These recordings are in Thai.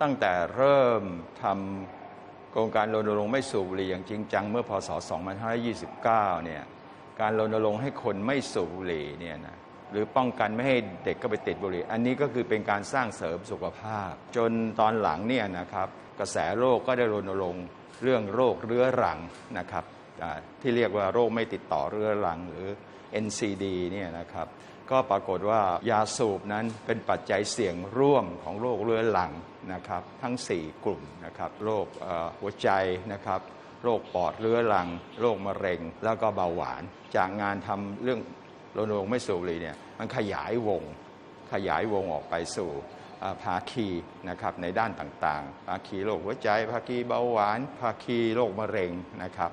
ตั้งแต่เริ่มทำโครงการรณรงค์ไม่สูบบุหรี่อย่างจริงจังเมื่อพศ 2529 เนี่ยการรณรงค์ให้คนไม่สูบบุหรี่เนี่ยนะหรือป้องกันไม่ให้เด็กก็ไปติดบุหรี่ อันนี้ก็คือเป็นการสร้างเสริมสุขภาพ จนตอนหลังเนี่ยนะครับ กระแสโรคก็ได้รณรงค์เรื่องโรคเรื้อรังนะครับ ที่เรียกว่าโรคไม่ติดต่อเรื้อรังหรือ NCD เนี่ยนะครับก็ปรากฏว่ายาสูบนั้นเป็นปัจจัยเสี่ยงร่วมของโรคเรื้อรังนะครับทั้ง 4 กลุ่มนะครับโรคหัวใจนะครับโรคปอดเรื้อรังโรคมะเร็ง แล้วก็เบาหวาน จากงานทำเรื่องรณรงค์ไม่สูบบุหรี่เนี่ยมันขยายวงขยายวงออกไปสู่ภาคีนะครับในด้านต่างๆ ภาคีโรคหัวใจ ภาคีเบาหวาน ภาคีโรคมะเร็งนะครับ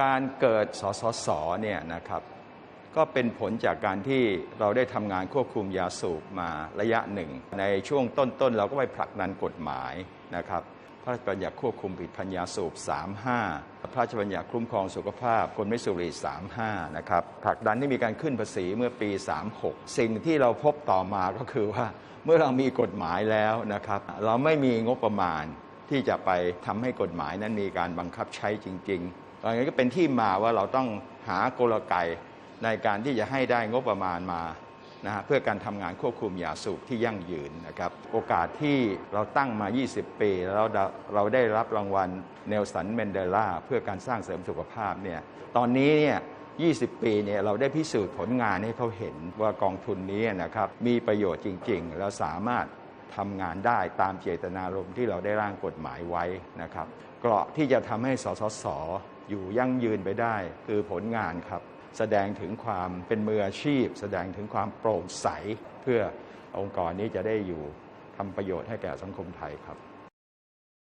การเกิดสสสเนี่ยนะครับก็เป็นผลจากการที่เราได้ทำงานควบคุมยาสูบมาระยะหนึ่ง ในช่วงต้นๆ เราก็ไปผลักดันกฎหมายนะครับ พระราชบัญญัติควบคุมผลิตภัณฑ์ยาสูบ 35 พระราชบัญญัติคุ้มครองสุขภาพ คนไม่สูบบุหรี่ 35 นะครับผลักดันที่มีการขึ้นภาษีเมื่อปี 36 สิ่งที่เราพบต่อมาก็คือว่าเมื่อเรามีกฎหมายแล้วนะครับ เราไม่มีงบประมาณที่จะไปทำให้กฎหมายนั้นมีการบังคับใช้จริง ๆ ดังนั้นก็เป็นที่มาว่าเราต้องหากลไกในการที่จะให้ได้งบประมาณมานะฮะเพื่อการทำงานควบคุมยาสูบที่ยั่งยืนนะครับ โอกาสที่เราตั้งมา 20 ปี แล้วเราได้รับรางวัลเนลสันเมนเดลาเพื่อการสร้างเสริมสุขภาพเนี่ยตอนนี้เนี่ย20 ปีเนี่ยเราได้พิสูจน์ผลงานให้เขาเห็นว่ากองทุนนี้นะครับมีประโยชน์จริง ๆ แล้วสามารถ ทำงานได้ตามเจตนารมณ์ที่เราได้ร่างกฎหมายไว้นะครับเกราะที่จะทำให้สสสอยู่ยั่งยืนไปได้ คือผลงานครับ แสดงถึงความเป็นมืออาชีพ แสดงถึงความโปร่งใส เพื่อองค์กรนี้จะได้อยู่ทำประโยชน์ให้แก่สังคมไทยครับ